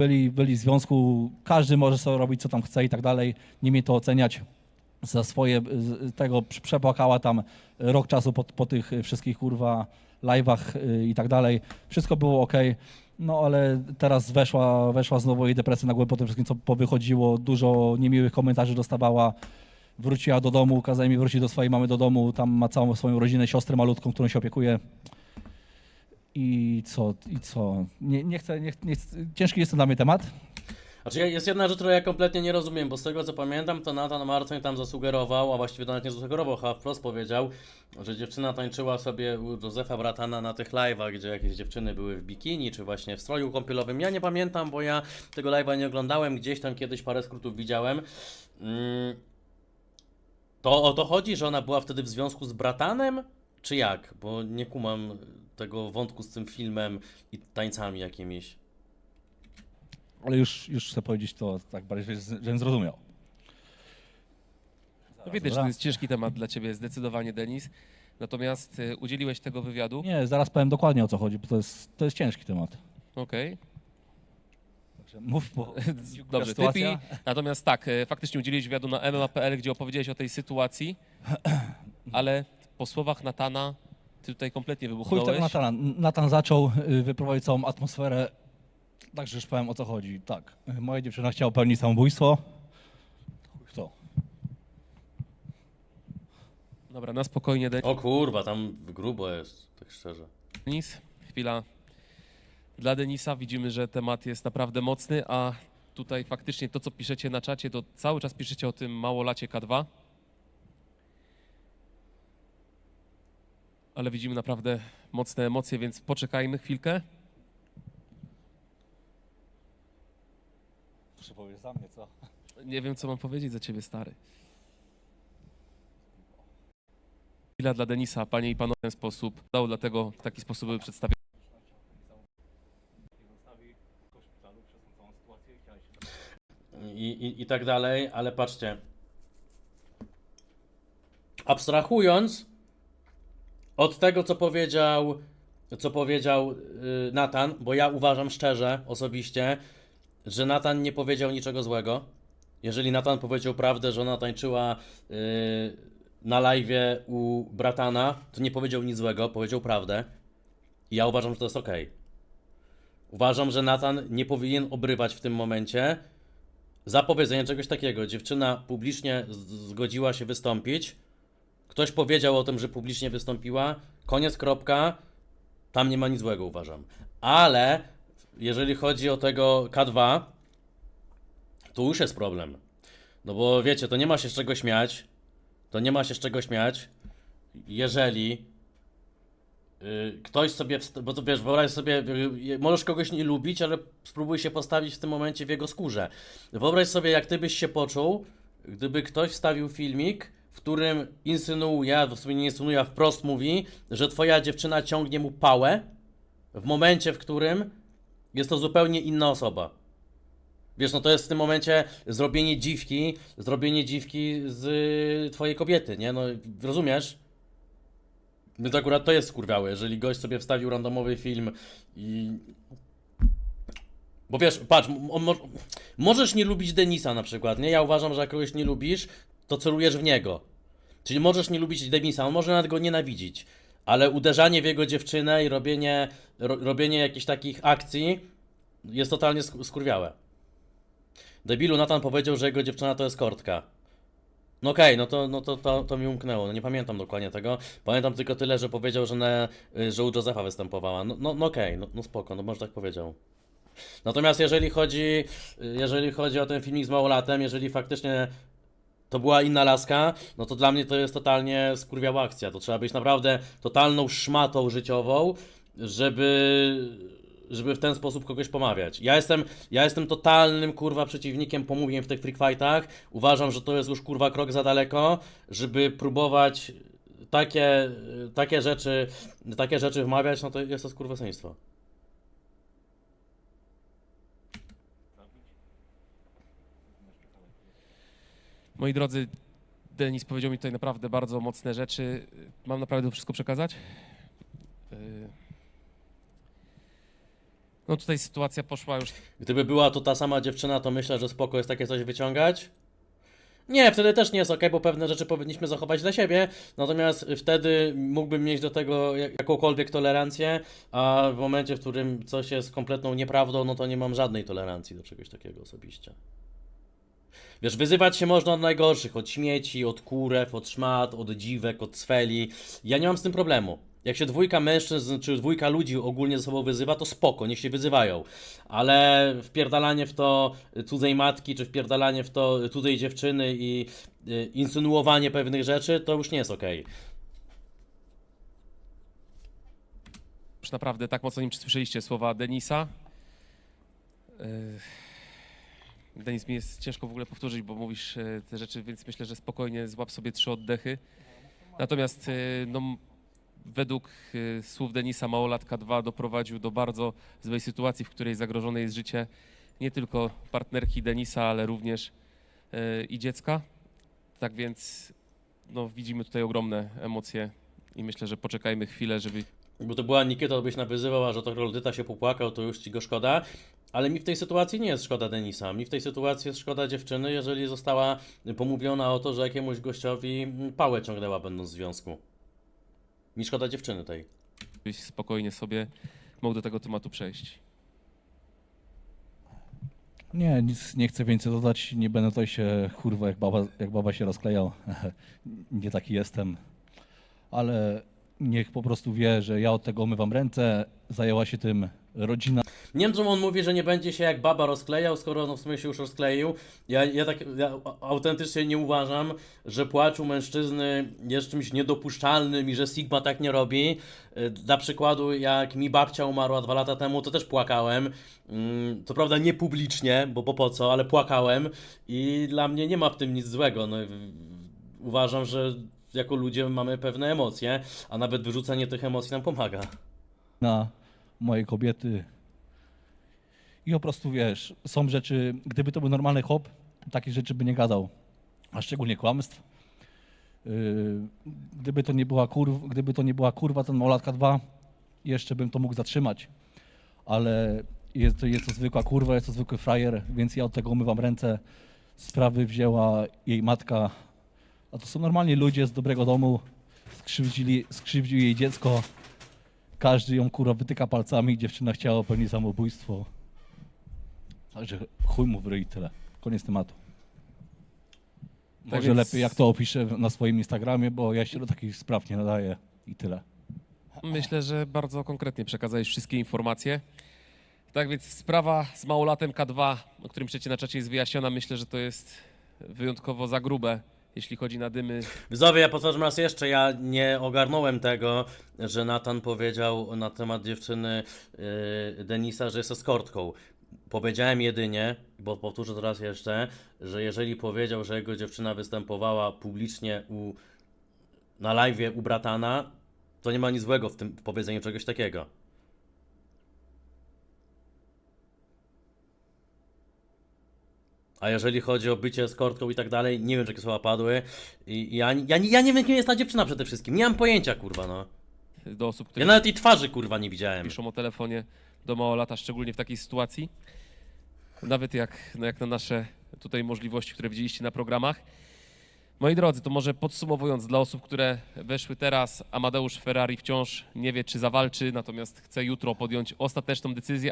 byli, byli w związku, każdy może sobie robić co tam chce i tak dalej, nie mnie to oceniać za swoje, tego prze- przepłakała tam rok czasu po, po tych wszystkich kurwa live'ach y, i tak dalej, wszystko było ok, no ale teraz weszła, weszła znowu jej depresja na głowę po tym wszystkim, co powychodziło, dużo niemiłych komentarzy dostawała, wróciła do domu, kazała mi wrócić do swojej mamy do domu, tam ma całą swoją rodzinę, siostrę malutką, którą się opiekuje. I co, i co? Nie, nie chcę, nie, nie chcę, ciężki jest to dla mnie temat. Znaczy jest jedna rzecz, której ja kompletnie nie rozumiem, bo z tego co pamiętam, to Nathan Martin tam zasugerował, a właściwie to nawet nie zasugerował, a wprost powiedział, że dziewczyna tańczyła sobie u Józefa Bratana na tych live'ach, gdzie jakieś dziewczyny były w bikini, czy właśnie w stroju kąpielowym. Ja nie pamiętam, bo ja tego live'a nie oglądałem, gdzieś tam kiedyś parę skrótów widziałem. Mm. To o to chodzi, że ona była wtedy w związku z Bratanem? Czy jak? Bo nie kumam tego wątku z tym filmem i tańcami jakimiś. Ale już, już chcę powiedzieć to tak bardziej, żebym zrozumiał. No widać, że to jest ciężki temat dla ciebie, zdecydowanie, Denis. Natomiast y, udzieliłeś tego wywiadu. Nie, zaraz powiem dokładnie o co chodzi, bo to jest, to jest ciężki temat. Okej. Także mów, bo Dobrze, sytuacja. Typi. Natomiast tak, e, faktycznie udzieliłeś wywiadu na MMA.pl, gdzie opowiedziałeś o tej sytuacji, ale po słowach Natana ty tutaj kompletnie Chuj wybuchnąłeś. w tego Natana. Natan zaczął y, wyprowadzić całą atmosferę. Także już powiem o co chodzi. Tak, y, moja dziewczyna chciała popełnić samobójstwo. Chuj w to. Dobra, na spokojnie, O kurwa, tam grubo jest, tak szczerze. Denis. Chwila. Dla Denisa widzimy, że temat jest naprawdę mocny, a tutaj faktycznie to, co piszecie na czacie, to cały czas piszecie o tym małolacie K2. Ale widzimy naprawdę mocne emocje, więc poczekajmy chwilkę. Proszę powiedzieć za mnie, co? Nie wiem, co mam powiedzieć za ciebie, stary. Chwila dla Denisa, panie i panowie, w ten sposób. Dał dlatego w taki sposób były przedstawione. I, i, I tak dalej, ale patrzcie. Abstrahując od tego, co powiedział, co powiedział yy, Nathan, bo ja uważam szczerze, osobiście, że Nathan nie powiedział niczego złego. Jeżeli Nathan powiedział prawdę, że ona tańczyła yy, na live u Bratana, to nie powiedział nic złego, powiedział prawdę. I ja uważam, że to jest ok. Uważam, że Nathan nie powinien obrywać w tym momencie za powiedzenie czegoś takiego. Dziewczyna publicznie zgodziła się wystąpić. Ktoś powiedział o tym, że publicznie wystąpiła. Koniec, kropka. Tam nie ma nic złego, uważam. Ale jeżeli chodzi o tego K2, to już jest problem. No bo wiecie, to nie ma się z czego śmiać. To nie ma się z czego śmiać, jeżeli y, ktoś sobie, bo to wiesz, wyobraź sobie, y, możesz kogoś nie lubić, ale spróbuj się postawić w tym momencie w jego skórze. Wyobraź sobie, jak ty byś się poczuł, gdyby ktoś wstawił filmik, w którym insynuuje, w sumie nie insynuuje, a wprost mówi, że twoja dziewczyna ciągnie mu pałę w momencie, w którym jest to zupełnie inna osoba. Wiesz, no to jest w tym momencie zrobienie dziwki, zrobienie dziwki z y, twojej kobiety, nie? No, rozumiesz? Więc akurat to jest skurwiałe, jeżeli gość sobie wstawił randomowy film i... Bo wiesz, patrz, możesz nie lubić Denisa na przykład, nie? Ja uważam, że jak kogoś nie lubisz, to celujesz w niego. Czyli możesz nie lubić Denisa, on może nawet go nienawidzić, ale uderzanie w jego dziewczynę i robienie, ro robienie jakichś takich akcji jest totalnie sk skurwiałe. Debilu Nathan powiedział, że jego dziewczyna to jest kortka. No okej, no, to, no to, to, to mi umknęło, no nie pamiętam dokładnie tego. Pamiętam tylko tyle, że powiedział, że, na, że u Józefa występowała. No, no, no okej, no, no spoko, no może tak powiedział. Natomiast jeżeli chodzi, jeżeli chodzi o ten filmik z małolatem, jeżeli faktycznie to była inna laska, no to dla mnie to jest totalnie skurwiała akcja. To trzeba być naprawdę totalną szmatą życiową, żeby, żeby w ten sposób kogoś pomawiać. Ja jestem, ja jestem totalnym kurwa przeciwnikiem pomówień w tych freak fightach. Uważam, że to jest już kurwa krok za daleko, żeby próbować takie, takie rzeczy, takie rzeczy wmawiać, no to jest to skurwysyństwo. Moi drodzy, Denis powiedział mi tutaj naprawdę bardzo mocne rzeczy. Mam naprawdę to wszystko przekazać? Yy. No tutaj sytuacja poszła już Gdyby była to ta sama dziewczyna, to myślę, że spoko jest takie coś wyciągać. Nie, wtedy też nie jest ok, bo pewne rzeczy powinniśmy zachować dla siebie, natomiast wtedy mógłbym mieć do tego jak- jakąkolwiek tolerancję, a w momencie, w którym coś jest kompletną nieprawdą, no to nie mam żadnej tolerancji do czegoś takiego osobiście. Wiesz, wyzywać się można od najgorszych, od śmieci, od kurew, od szmat, od dziwek, od cweli. Ja nie mam z tym problemu. Jak się dwójka mężczyzn, czy dwójka ludzi ogólnie ze sobą wyzywa, to spoko, niech się wyzywają. Ale wpierdalanie w to cudzej matki, czy wpierdalanie w to cudzej dziewczyny i y, insynuowanie pewnych rzeczy, to już nie jest okej. już naprawdę tak mocno, czy słyszeliście słowa Denisa. Yy, Denis, mi jest ciężko w ogóle powtórzyć, bo mówisz e, te rzeczy, więc myślę, że spokojnie złap sobie trzy oddechy. Natomiast e, no, według e, słów Denisa Małolatka 2 doprowadził do bardzo złej sytuacji, w której zagrożone jest życie nie tylko partnerki Denisa, ale również i dziecka. Tak więc no, widzimy tutaj ogromne emocje i myślę, że poczekajmy chwilę, żeby Bo to była Nikieta, to byś nawyzywał, a że to Roldyta się popłakał, to już ci go szkoda. Ale mi w tej sytuacji nie jest szkoda Denisa. Mi w tej sytuacji jest szkoda dziewczyny, jeżeli została pomówiona o to, że jakiemuś gościowi pałę ciągnęła będąc w związku. Mi szkoda dziewczyny tej. byś spokojnie sobie mógł do tego tematu przejść. Nie, nic nie chcę więcej dodać. Nie będę tutaj się kurwa jak baba, jak baba się rozklejał. nie taki jestem. Ale niech po prostu wie, że ja od tego umywam ręce. Zajęła się tym rodzina. Nie wiem, czemu on mówi, że nie będzie się jak baba rozklejał, skoro on w sumie się już rozkleił. Ja, ja tak ja autentycznie nie uważam, że płacz u mężczyzny jest czymś niedopuszczalnym i że Sigma tak nie robi. Y, Dla przykładu, jak mi babcia umarła dwa lata temu, to też płakałem. Mm, Co prawda nie publicznie, bo, bo po co, ale płakałem i dla mnie nie ma w tym nic złego. No, uważam, że jako ludzie mamy pewne emocje, a nawet wyrzucenie tych emocji nam pomaga. na moje kobiety. I po prostu wiesz, są rzeczy, gdyby to był normalny hop, takich rzeczy by nie gadał, a szczególnie kłamstw. Yy, gdyby to nie była kurwa, gdyby to nie była kurwa, ten Molatka 2, jeszcze bym to mógł zatrzymać. Ale jest to, jest to zwykła kurwa, jest to zwykły frajer, więc ja od tego umywam ręce. Sprawy wzięła jej matka, a to są normalnie ludzie z dobrego domu, skrzywdzili, skrzywdził jej dziecko, każdy ją kurwa wytyka palcami, dziewczyna chciała popełnić samobójstwo. Także chuj mu w ryj i tyle. Koniec tematu. Może więc- lepiej jak to opiszę na swoim Instagramie, bo ja się do takich spraw nie nadaję i tyle. Myślę, że bardzo konkretnie przekazałeś wszystkie informacje. Tak więc sprawa z małolatem K2, o którym przecie na czacie jest wyjaśniona, myślę, że to jest wyjątkowo za grube, jeśli chodzi na dymy. Widzowie, ja powtarzam raz jeszcze, ja nie ogarnąłem tego, że Nathan powiedział na temat dziewczyny yy, Denisa, że jest eskortką. Powiedziałem jedynie, bo powtórzę to raz jeszcze, że jeżeli powiedział, że jego dziewczyna występowała publicznie u, na live u bratana, to nie ma nic złego w tym w powiedzeniu czegoś takiego. A jeżeli chodzi o bycie eskortką i tak dalej, nie wiem, czy jakie słowa padły. I, ja, ja, nie- ja nie wiem, kim jest ta dziewczyna przede wszystkim. Nie mam pojęcia, kurwa, no. do osób, Ja które nawet jej twarzy, kurwa, nie widziałem. piszą o telefonie do małolata, szczególnie w takiej sytuacji. Nawet jak, no jak na nasze tutaj możliwości, które widzieliście na programach. Moi drodzy, to może podsumowując dla osób, które weszły teraz, Amadeusz Ferrari wciąż nie wie, czy zawalczy, natomiast chce jutro podjąć ostateczną decyzję,